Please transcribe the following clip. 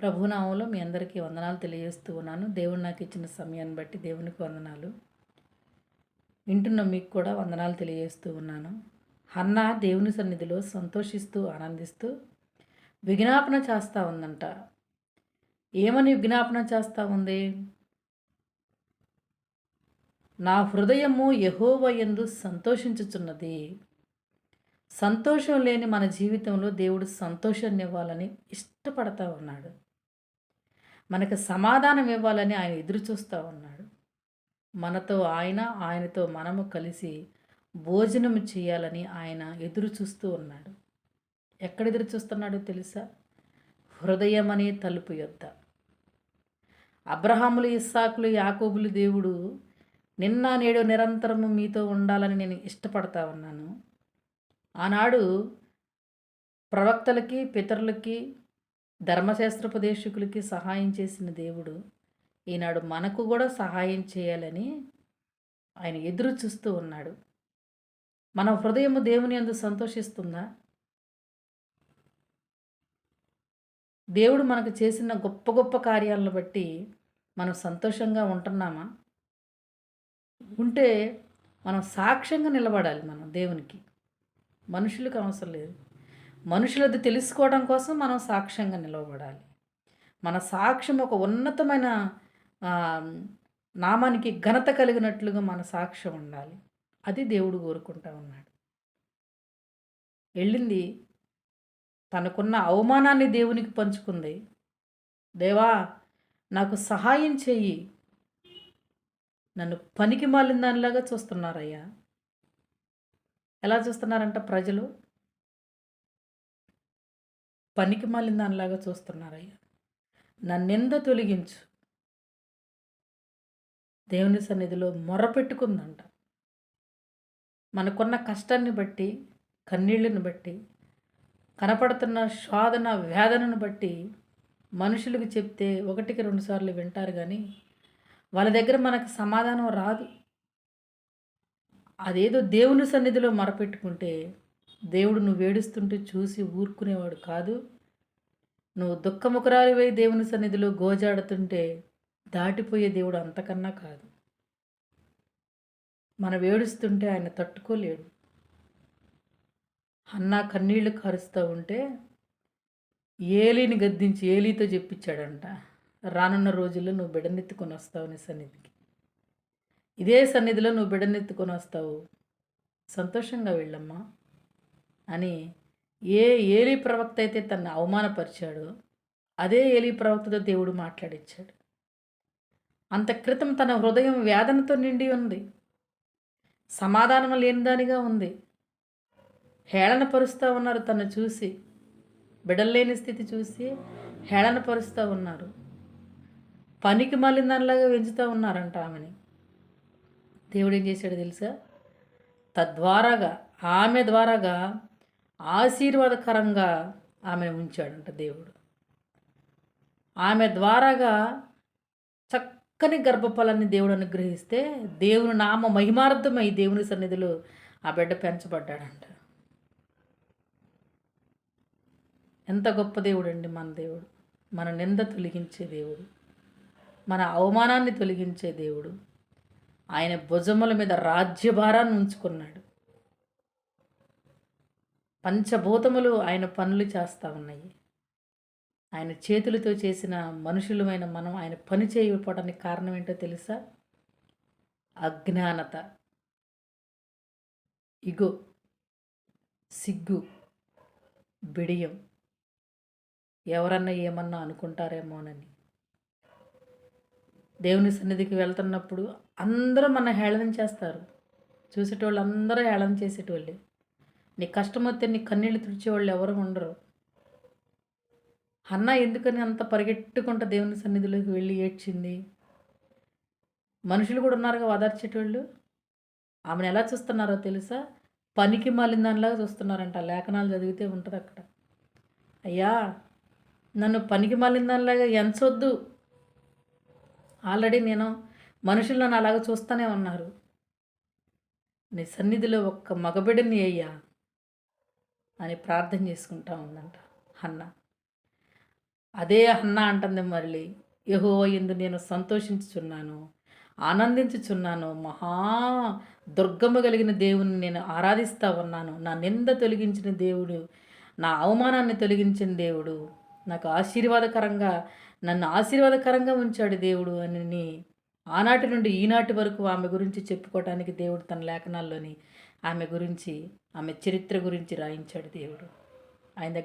ప్రభునామంలో మీ అందరికీ వందనాలు తెలియజేస్తూ ఉన్నాను. దేవుడు నాకు ఇచ్చిన సమయాన్ని బట్టి దేవునికి వందనాలు. వింటున్న మీకు కూడా వందనాలు తెలియజేస్తూ ఉన్నాను. హన్న దేవుని సన్నిధిలో సంతోషిస్తూ ఆనందిస్తూ విజ్ఞాపన చేస్తూ ఉందంట. ఏమని విజ్ఞాపన చేస్తూ ఉంది? నా హృదయము యహోవయందు సంతోషించుచున్నది. సంతోషం లేని మన జీవితంలో దేవుడు సంతోషాన్ని ఇవ్వాలని ఇష్టపడతా ఉన్నాడు. మనకు సమాధానం ఇవ్వాలని ఆయన ఎదురు చూస్తూ ఉన్నాడు. మనతో ఆయన ఆయనతో మనము కలిసి భోజనం చేయాలని ఆయన ఎదురు చూస్తూ ఉన్నాడు. ఎక్కడ ఎదురు చూస్తున్నాడో తెలుసా? హృదయం అనే తలుపు యొద్ద. అబ్రహాములు ఇస్సాకులు యాకోబులు దేవుడు నిన్న నేడు నిరంతరము మీతో ఉండాలని నేను ఇష్టపడతా ఉన్నాను. ఆనాడు ప్రవక్తలకి పితరులకి ధర్మశాస్త్రోపదేశకులకి సహాయం చేసిన దేవుడు ఈనాడు మనకు కూడా సహాయం చేయాలని ఆయన ఎదురు చూస్తూ ఉన్నాడు. మన హృదయము దేవుని అందు సంతోషిస్తుందా? దేవుడు మనకు చేసిన గొప్ప గొప్ప కార్యాలను బట్టి మనం సంతోషంగా ఉంటున్నామా? ఉంటే మనం సాక్ష్యంగా నిలబడాలి మనం దేవునికి. మనుషులకు అవసరం లేదు. మనుషులది తెలుసుకోవడం కోసం మనం సాక్ష్యంగా నిలవబడాలి. మన సాక్ష్యం ఒక ఉన్నతమైన నామానికి ఘనత కలిగినట్లుగా మన సాక్ష్యం ఉండాలి. అది దేవుడు కోరుకుంటా ఉన్నాడు. వెళ్ళింది తనకున్న అవమానాన్ని దేవునికి పంచుకుంది. దేవా నాకు సహాయం చెయ్యి. నన్ను పనికి మాలిన దానిలాగా చూస్తున్నారయ్యా. ఎలా చూస్తున్నారంట ప్రజలు? పనికి మళ్ళీ దానిలాగా చూస్తున్నారయ్యా. నింద తొలగించు. దేవుని సన్నిధిలో మొరపెట్టుకుందంట మనకున్న కష్టాన్ని బట్టి కన్నీళ్ళను బట్టి కనపడుతున్న శోధన వేదనను బట్టి మనుషులకు చెప్తే ఒకటికి రెండు సార్లు వింటారు కానీ వాళ్ళ దగ్గర మనకు సమాధానం రాదు. అదేదో దేవుని సన్నిధిలో మొరపెట్టుకుంటే దేవుడు నువ్వు ఏడుస్తుంటే చూసి ఊరుకునేవాడు కాదు. నువ్వు దుఃఖముఖరాలివై దేవుని సన్నిధిలో గోజాడుతుంటే దాటిపోయే దేవుడు అంతకన్నా కాదు. మనం ఏడుస్తుంటే ఆయన తట్టుకోలేడు. అన్న కన్నీళ్ళు కారుస్తూ ఉంటే ఏలీని గద్దించి ఏలీతో చెప్పించాడంట రానున్న రోజుల్లో నువ్వు బిడనెత్తుకొని వస్తావు నీ సన్నిధికి. ఇదే సన్నిధిలో నువ్వు బిడనెత్తుకొని వస్తావు. సంతోషంగా వెళ్ళమ్మా. అని ఏ ఏలి ప్రవక్త అయితే తనని అవమానపరిచాడో అదే ఏలి ప్రవక్తతో దేవుడు మాట్లాడించాడు అంత క్రితం తన హృదయం వేదనతో నిండి ఉంది. సమాధానం లేనిదానిగా ఉంది. హేళన పరుస్తూ ఉన్నారు తను చూసి బిడల్లేని స్థితి చూసి హేళన పరుస్తూ ఉన్నారు. పనికి మళ్ళీ దానిలాగా పెంచుతూ ఉన్నారంట ఆమెని. దేవుడు ఏం చేశాడు తెలుసా? తద్వారాగా ఆమె ద్వారాగా ఆశీర్వాదకరంగా ఆమెను ఉంచాడంట దేవుడు. ఆమె ద్వారాగా చక్కని గర్భఫలాన్ని దేవుడు అనుగ్రహిస్తే దేవుని నామ మహిమార్థమై దేవుని సన్నిధిలో ఆ బిడ్డ పెంచబడ్డాడంట. ఎంత గొప్ప దేవుడు అండి మన దేవుడు. మన నింద తొలగించే దేవుడు. మన అవమానాన్ని తొలగించే దేవుడు. ఆయన భుజముల మీద రాజ్యభారాన్ని ఉంచుకున్నాడు. పంచభూతములు ఆయన పనులు చేస్తూ ఉన్నాయి. ఆయన చేతులతో చేసిన మనుషులమైన మనం ఆయన పని చేయకపోవడానికి కారణం ఏంటో తెలుసా? అజ్ఞానత. ఇగో సిగ్గు బిడియం. ఎవరన్నా ఏమన్నా అనుకుంటారేమోనని. దేవుని సన్నిధికి వెళ్తున్నప్పుడు అందరూ మన హేళన చేస్తారు. చూసేటోళ్ళు అందరూ హేళన చేసేటోళ్ళే. నీ కష్టం వస్తే నీ కన్నీళ్ళు తుడిచేవాళ్ళు ఎవరు ఉండరు. అన్న ఎందుకని అంత పరిగెట్టుకుంటా దేవుని సన్నిధిలోకి వెళ్ళి ఏడ్చింది? మనుషులు కూడా ఉన్నారుగా వదార్చేటోళ్ళు. ఆమెను ఎలా చూస్తున్నారో తెలుసా? పనికి మాలిన దానిలాగా చూస్తున్నారంట. లేఖనాలు చదివితే ఉంటుంది అక్కడ. అయ్యా నన్ను పనికి మాలిన దానిలాగా ఎంచొద్దు. ఆల్రెడీ నేను మనుషులు నన్ను అలాగ చూస్తూనే ఉన్నారు. నీ సన్నిధిలో ఒక్క మగబిడ్డని అయ్యా. అని ప్రార్థన చేసుకుంటా ఉందంట అన్న అదే అన్న అంటుంది మళ్ళీ యహో ఎందు నేను సంతోషించుచున్నాను ఆనందించుచున్నాను మహా దుర్గమ్మ కలిగిన దేవుని నేను ఆరాధిస్తూ ఉన్నాను. నా నింద తొలగించిన దేవుడు నా అవమానాన్ని తొలగించిన దేవుడు నాకు ఆశీర్వాదకరంగా నన్ను ఆశీర్వాదకరంగా ఉంచాడు దేవుడు అని ఆనాటి నుండి ఈనాటి వరకు ఆమె గురించి చెప్పుకోవటానికి దేవుడు తన లేఖనాల్లోని ఆమె గురించి ఆమె చరిత్ర గురించి రాయించాడు దేవుడు. ఆయన దగ్గర